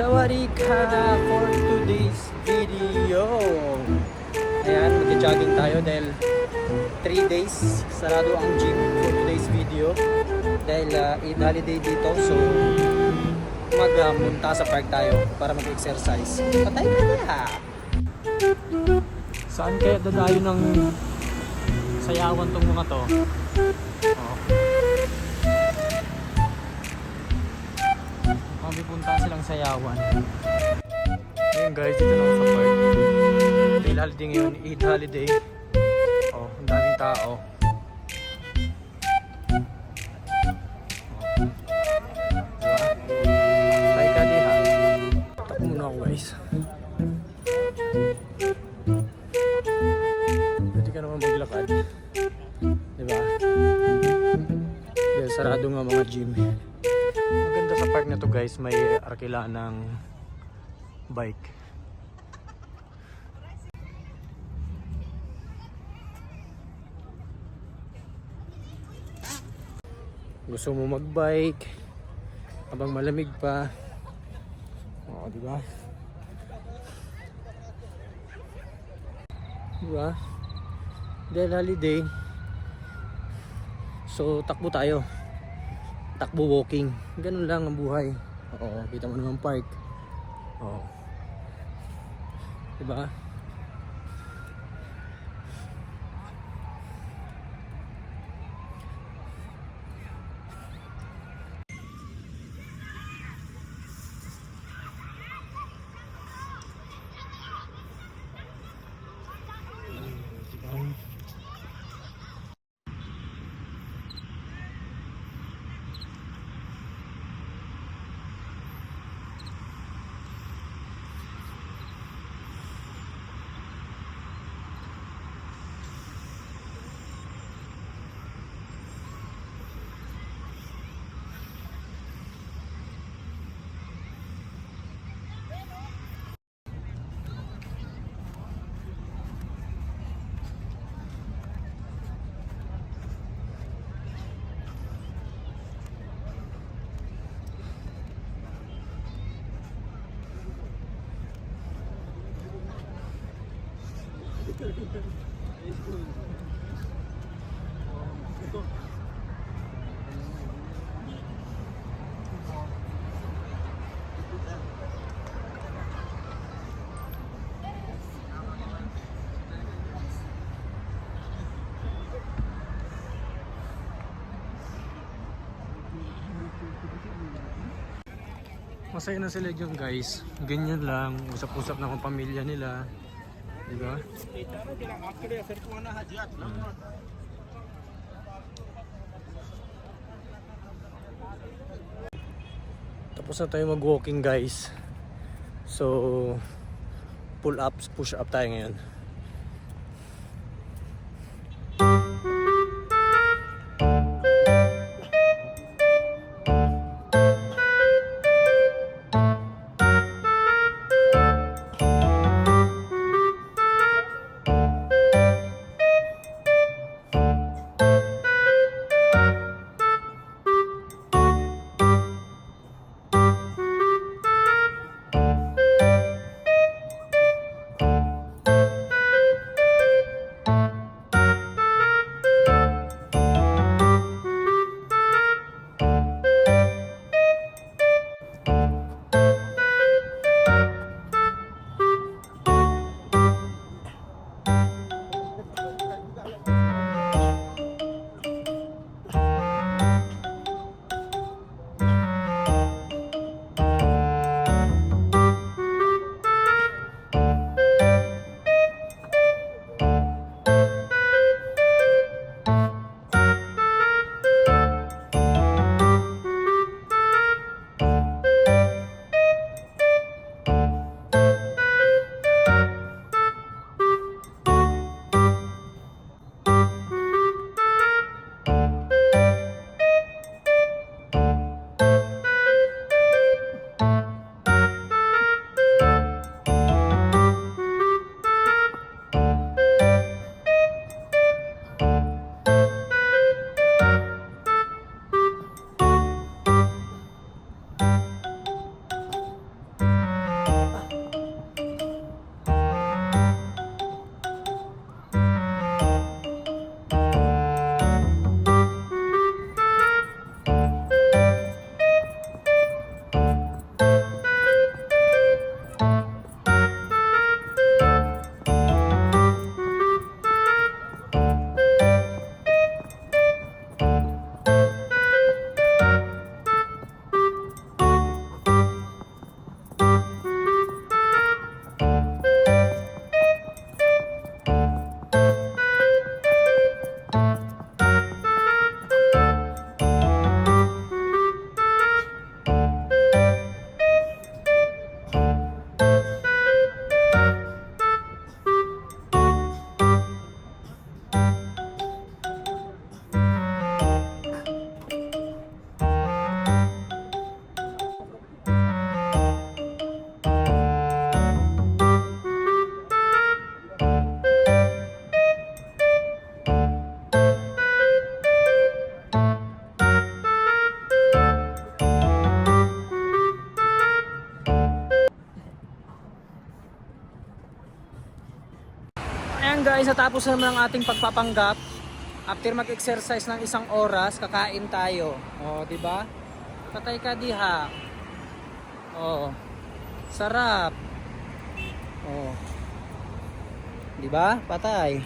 Sawadika for today's video. Ayan, mag-jogging tayo dahil 3 days sarado ang gym for today's video. Dahil uh, Eid holiday dito, so magmunta sa park tayo para mag-exercise. Patay ka na! Saan kaya dadayo ng sayawan tong mga to? Oh. Kami punta silang sayawan. Ayun guys, dito ako sa park. Dahil holiday ngayon, Eid holiday. Oh, ang daming tao. Diba? Guys. Pwede ka naman maglakad. Diba? Dahil sarado nga mga gym. Park na to guys, may arkila ng bike. Gusto mo magbike habang malamig pa. Oo, di ba? Di ba? Dahil holiday. So, takbo tayo takbo walking. Ganun lang ang buhay. Oo, kita mo naman park. Oo. Diba? Masaya na sila dyan guys. Ganyan lang. Usap-usap na ang pamilya nila. Diba? Tapos na tayo mag-walking guys. So, pull ups, push up tayo ngayon. Guys, natapos na naman ang ating pagpapanggap. After mag-exercise ng isang oras, kakain tayo. O, di ba? Patay ka diha. O. Sarap. O. Di ba? Patay.